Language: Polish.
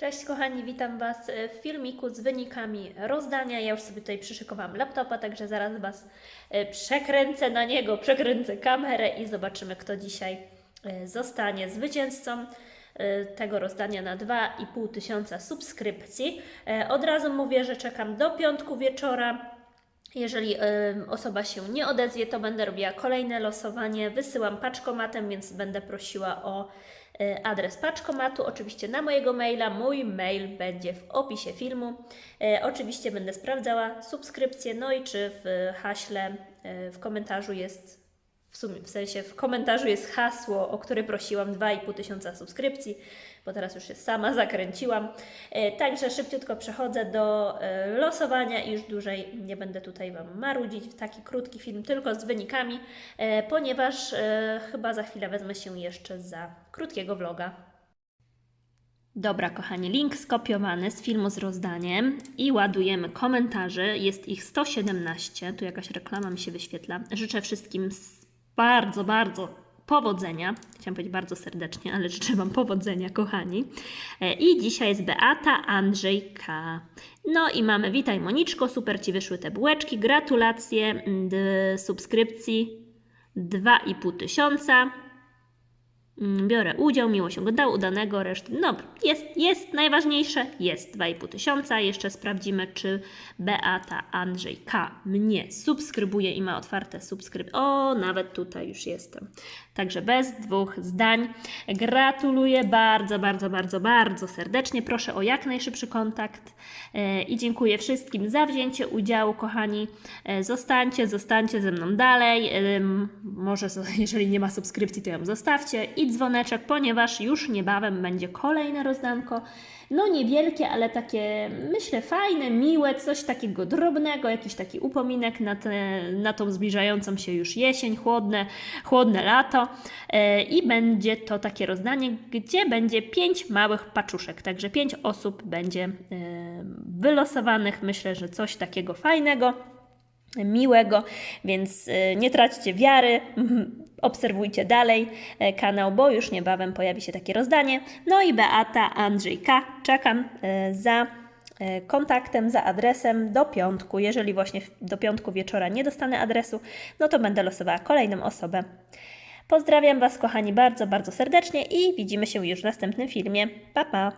Cześć kochani, witam Was w filmiku z wynikami rozdania. Ja już sobie tutaj przyszykowałam laptopa, także zaraz Was e, przekręcę na niego, przekręcę kamerę i zobaczymy, kto dzisiaj e, zostanie zwycięzcą e, tego rozdania na 2,5 tysiąca subskrypcji. Od razu mówię, że czekam do piątku wieczora. Jeżeli osoba się nie odezwie, to będę robiła kolejne losowanie. Wysyłam paczkomatem, więc będę prosiła o e, adres paczkomatu. Oczywiście na mojego maila. Mój mail będzie w opisie filmu. E, oczywiście będę sprawdzała subskrypcję, no i czy w haśle, e, w komentarzu jest. W sumie, w sensie w komentarzu jest hasło, o które prosiłam 2,5 tysiąca subskrypcji, bo teraz już się sama zakręciłam. E, Także szybciutko przechodzę do e, losowania i już dłużej nie będę tutaj Wam marudzić w taki krótki film, tylko z wynikami, e, ponieważ chyba za chwilę wezmę się jeszcze za krótkiego vloga. Dobra, kochani, link skopiowany z filmu z rozdaniem i ładujemy komentarze. Jest ich 117. Tu jakaś reklama mi się wyświetla. Życzę wszystkim bardzo, bardzo powodzenia. Chciałam powiedzieć bardzo serdecznie, ale życzę Wam powodzenia, kochani. E, I dzisiaj jest Beata Andrzej K. No i mamy, witaj Moniczko, super Ci wyszły te bułeczki. Gratulacje subskrypcji 2,5 tysiąca. Mm, Biorę udział, miło się oglądało, udanego reszty. No, jest, jest najważniejsze, jest 2,5 tysiąca. Jeszcze sprawdzimy, czy Beata Andrzej K. mnie subskrybuje i ma otwarte subskryp. O, nawet tutaj już jestem. Także bez dwóch zdań. Gratuluję bardzo, bardzo, bardzo, bardzo serdecznie. Proszę o jak najszybszy kontakt e, i dziękuję wszystkim za wzięcie udziału, kochani. E, Zostańcie, zostańcie ze mną dalej. Ym, Może jeżeli nie ma subskrypcji, to ją zostawcie i dzwoneczek, ponieważ już niebawem będzie kolejne rozdanko. No niewielkie, ale takie myślę fajne, miłe, coś takiego drobnego, jakiś taki upominek na, te, na tą zbliżającą się już jesień, chłodne, chłodne lato. E, I będzie to takie rozdanie, gdzie będzie pięć małych paczuszek, także pięć osób będzie e, wylosowanych. Myślę, że coś takiego fajnego miłego, więc y, nie traćcie wiary, obserwujcie dalej e, kanał, bo już niebawem pojawi się takie rozdanie. No i Beata Andrzej K. Czekam e, za e, kontaktem, za adresem do piątku. Jeżeli właśnie do piątku wieczora nie dostanę adresu, no to będę losowała kolejną osobę. Pozdrawiam Was, kochani, bardzo, bardzo serdecznie i widzimy się już w następnym filmie. Pa, pa!